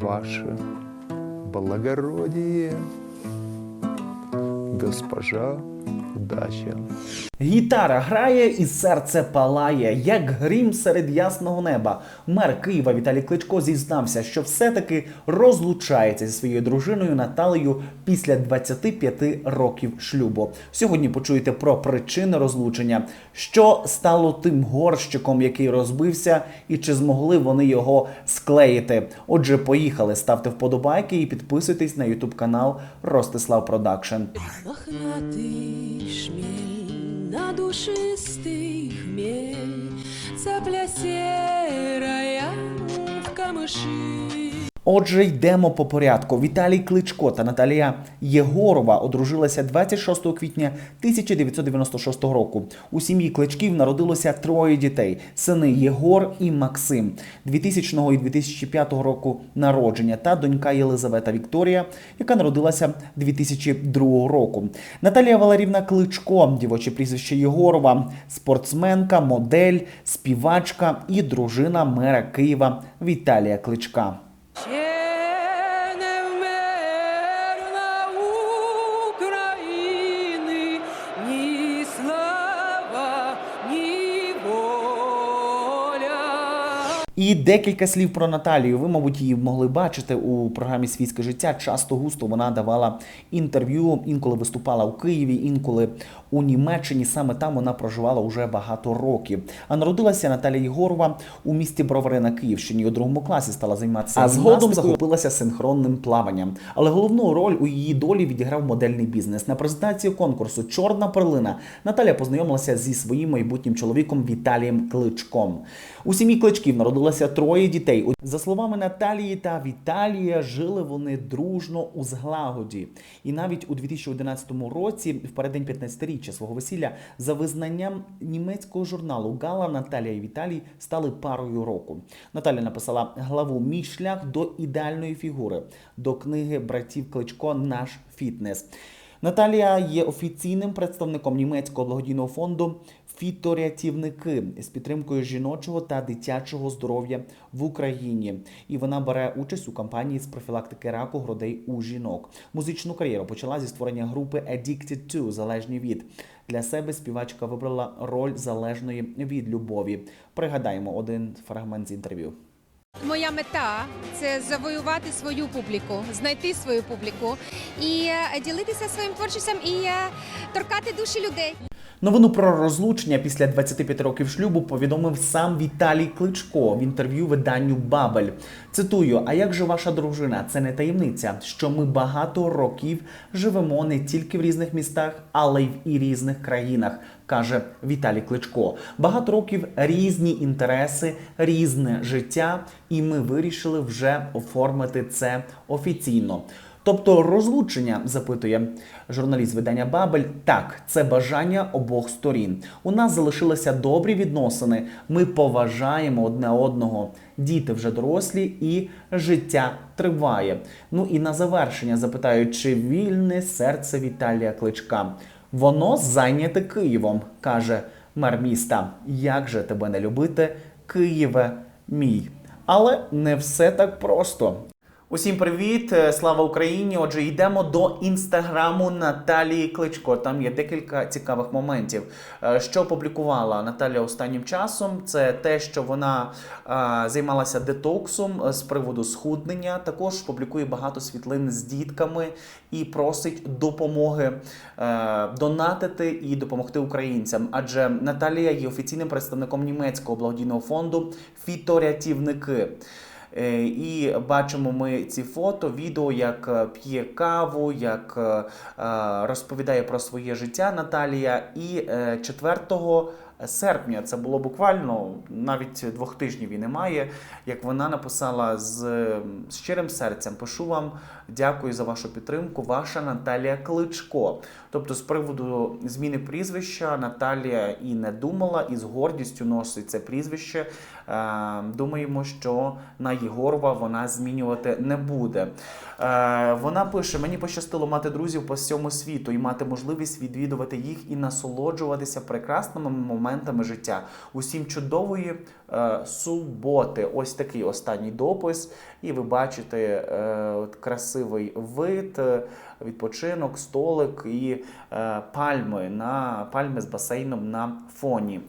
ваше благородие, госпожа удача. Гітара грає і серце палає, як грім серед ясного неба. Мер Києва Віталій Кличко зізнався, що все-таки розлучається зі своєю дружиною Наталею після 25 років шлюбу. Сьогодні почуєте про причини розлучення, що стало тим горщиком, який розбився, і чи змогли вони його склеїти. Отже, поїхали, ставте вподобайки і підписуйтесь на ютуб канал Ростислав Продакшн. Мохнатый шмель, надушистый хмель, Цапля серая в камыши. Отже, йдемо по порядку. Віталій Кличко та Наталія Єгорова одружилися 26 квітня 1996 року. У сім'ї Кличків народилося троє дітей: сини Єгор і Максим 2000 і 2005 року народження та донька Єлизавета Вікторія, яка народилася 2002 року. Наталія Валерівна Кличко, дівоче прізвище Єгорова, спортсменка, модель, співачка і дружина мера Києва Віталія Кличка. Ще І декілька слів про Наталію. Ви, мабуть, її могли бачити у програмі Світське життя. Часто густо вона давала інтерв'ю, інколи виступала у Києві, інколи у Німеччині. Саме там вона проживала уже багато років. А народилася Наталія Єгорова у місті Бровари на Київщині. У другому класі стала займатися. А згодом захопилася синхронним плаванням. Але головну роль у її долі відіграв модельний бізнес. На презентації конкурсу Чорна перлина Наталя познайомилася зі своїм майбутнім чоловіком Віталієм Кличком. У сім'ї кличків народилося троє дітей. За словами Наталії та Віталія, жили вони дружно у зглагоді. І навіть у 2011 році, в переддень 15-річчя свого весілля, за визнанням німецького журналу Гала Наталія і Віталій стали парою року. Наталя написала главу Мій шлях до ідеальної фігури до книги братів Кличко Наш фітнес. Наталія є офіційним представником німецького благодійного фонду Фіторятівники з підтримкою жіночого та дитячого здоров'я в Україні. І вона бере участь у кампанії з профілактики раку грудей у жінок. Музичну кар'єру почала зі створення групи Addicted to залежні від. Для себе співачка вибрала роль залежної від любові. Пригадаємо один фрагмент з інтерв'ю. Моя мета це завоювати свою публіку, знайти свою публіку і е, ділитися своїм творчістю і е, торкати душі людей. Новину про розлучення після 25 років шлюбу повідомив сам Віталій Кличко в інтерв'ю виданню Бабель. Цитую: А як же ваша дружина? Це не таємниця, що ми багато років живемо не тільки в різних містах, але й в і різних країнах, каже Віталій Кличко. Багато років різні інтереси, різне життя, і ми вирішили вже оформити це офіційно. Тобто розлучення, запитує журналіст видання Бабель. Так, це бажання обох сторін. У нас залишилися добрі відносини. Ми поважаємо одне одного. Діти вже дорослі і життя триває. Ну і на завершення запитаю, чи вільне серце Віталія Кличка? Воно зайняте Києвом, каже мер міста. Як же тебе не любити, Києве мій? Але не все так просто. Усім привіт, е, слава Україні! Отже, йдемо до інстаграму Наталії Кличко. Там є декілька цікавих моментів. Е, Що опублікувала Наталя останнім часом? Це те, що вона е, займалася детоксом з приводу схуднення. Також публікує багато світлин з дітками і просить допомоги донатити і допомогти українцям. Адже Наталія є офіційним представником німецького благодійного фонду Фіторятівники. Е, І бачимо ми ці фото, відео, як е, п'є каву, як е, розповідає про своє життя Наталія. І е, 4 серпня це було буквально навіть двох тижнів і немає. Як вона написала з щирим серцем, пишу вам дякую за вашу підтримку. Ваша Наталія Кличко. Тобто, з приводу зміни прізвища Наталія і не думала, і з гордістю носить це прізвище. Е, Думаємо, що на Єгорова вона змінювати не буде. Е, Вона пише: мені пощастило мати друзів по всьому світу і мати можливість відвідувати їх і насолоджуватися прекрасними моментами моментами життя. Усім чудової е, суботи. Ось такий останній допис. І ви бачите е, красивий вид, е, відпочинок, столик і е, пальми на пальми з басейном на фоні.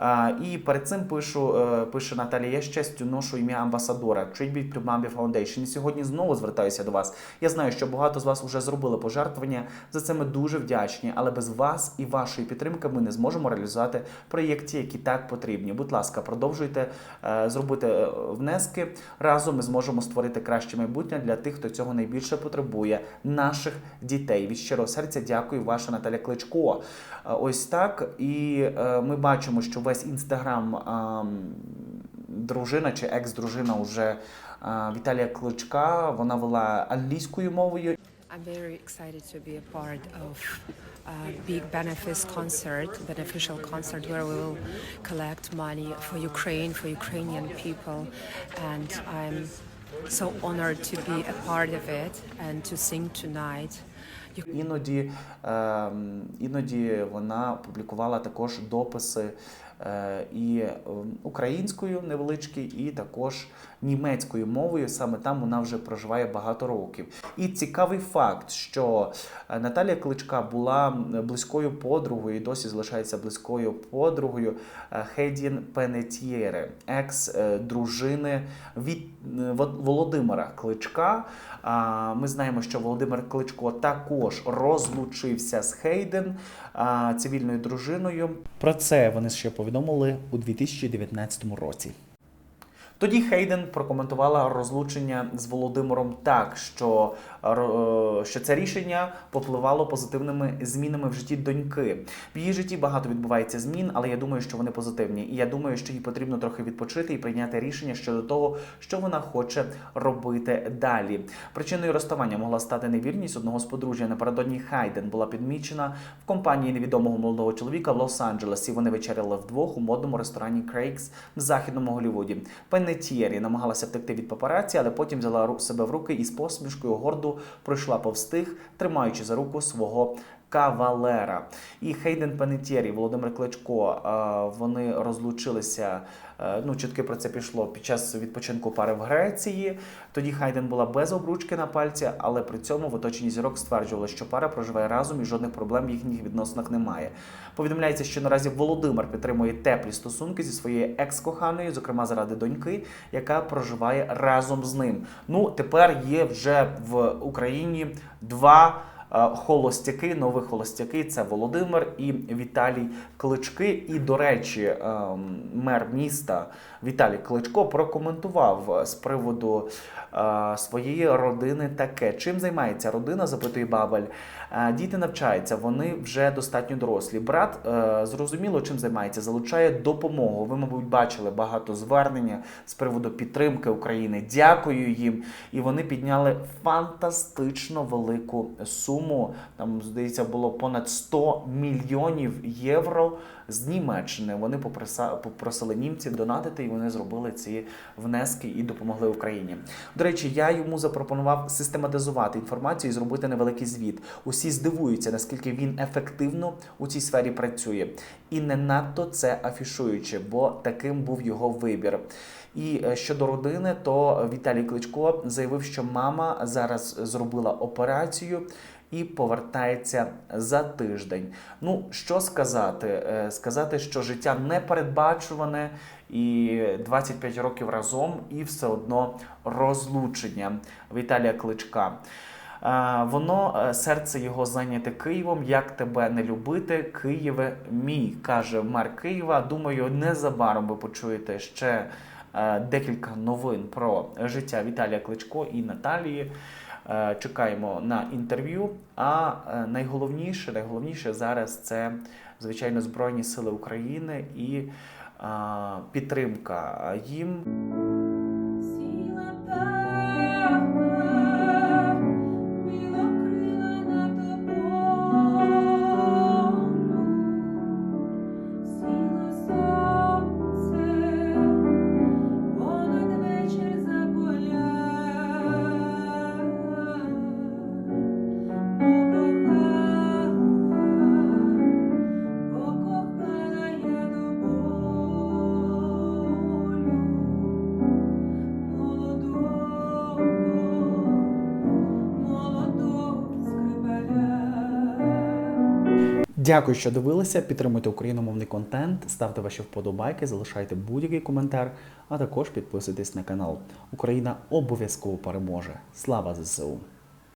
Е, і перед цим пишу, е, пише Наталія, я з честю ношу ім'я амбасадора Tribute to Mambia Foundation. І сьогодні знову звертаюся до вас. Я знаю, що багато з вас вже зробили пожертвування. За це ми дуже вдячні, але без вас і вашої підтримки ми не зможемо реалізувати проєкти, які так потрібні. Будь ласка, продовжуйте зробити внески. Разом ми зможемо створити краще майбутнє для тих, хто цього найбільше потребує, наших дітей. Від щирого серця дякую, ваша Наталя Кличко. Е, Ось так. І е, ми бачимо, що весь інстаграм дружина чи екс-дружина уже е, Віталія Кличка. Вона вела англійською мовою. I'm very excited to be a part of a big benefits concert, beneficial concert where we will collect money for Ukraine, for Ukrainian people. And I'm so honored to be a part of it and to sing tonight. Іноді, ем, іноді вона публікувала також дописи і ем, українською невеличкі, і також німецькою мовою. Саме там вона вже проживає багато років. І цікавий факт, що е, Наталія Кличка була близькою подругою і досі залишається близькою подругою е, Хедін Пенетьєре, екс-дружини від е, Володимира Кличка. Ми знаємо, що Володимир Кличко також розлучився з Хейден цивільною дружиною. Про це вони ще повідомили у 2019 році. Тоді Хейден прокоментувала розлучення з Володимиром так, що, е, що це рішення попливало позитивними змінами в житті доньки. В її житті багато відбувається змін, але я думаю, що вони позитивні. І я думаю, що їй потрібно трохи відпочити і прийняти рішення щодо того, що вона хоче робити далі. Причиною розставання могла стати невірність одного з подружжя. Напередодні Хайден була підмічена в компанії невідомого молодого чоловіка в Лос-Анджелесі. Вони вечеряли вдвох у модному ресторані Крейкс в західному Голлівуді. Пеннетієрі намагалася втекти від папараці, але потім взяла себе в руки і з посмішкою гордо пройшла повстиг, тримаючи за руку свого. Кавалера і Хейден Пенетєрі, Володимир Кличко. е, Вони розлучилися. е, Ну, чутки про це пішло під час відпочинку пари в Греції. Тоді Хайден була без обручки на пальці, але при цьому в оточенні зірок стверджували, що пара проживає разом і жодних проблем в їхніх відносинах немає. Повідомляється, що наразі Володимир підтримує теплі стосунки зі своєю екс-коханою, зокрема заради доньки, яка проживає разом з ним. Ну, тепер є вже в Україні два. Е, Холостяки, нові холостяки це Володимир і Віталій Клички. І, до речі, ем, мер міста Віталій Кличко прокоментував з приводу е, своєї родини таке. Чим займається родина? запитує Бабель. Е, Діти навчаються, вони вже достатньо дорослі. Брат е, зрозуміло, чим займається, залучає допомогу. Ви, мабуть, бачили багато звернення з приводу підтримки України. Дякую їм. І вони підняли фантастично велику суму. Там, здається, було понад 100 мільйонів євро з Німеччини. Вони попросили німців донатити, і вони зробили ці внески і допомогли Україні. До речі, я йому запропонував систематизувати інформацію і зробити невеликий звіт. Усі здивуються, наскільки він ефективно у цій сфері працює, і не надто це афішуючи, бо таким був його вибір. І е, щодо родини, то Віталій Кличко заявив, що мама зараз зробила операцію і повертається за тиждень. Ну що сказати? Е, Сказати, що життя непередбачуване і 25 років разом, і все одно розлучення Віталія Кличка. Е, Воно е, серце його зайняте Києвом. Як тебе не любити, Києве мій, каже мер Києва. Думаю, незабаром ви почуєте ще декілька новин про життя Віталія Кличко і Наталії. Е, Чекаємо на інтерв'ю. А е, найголовніше, найголовніше зараз це звичайно Збройні Сили України і підтримка їм. Дякую, що дивилися. Підтримуйте україномовний контент, ставте ваші вподобайки, залишайте будь-який коментар, а також підписуйтесь на канал. Україна обов'язково переможе. Слава ЗСУ!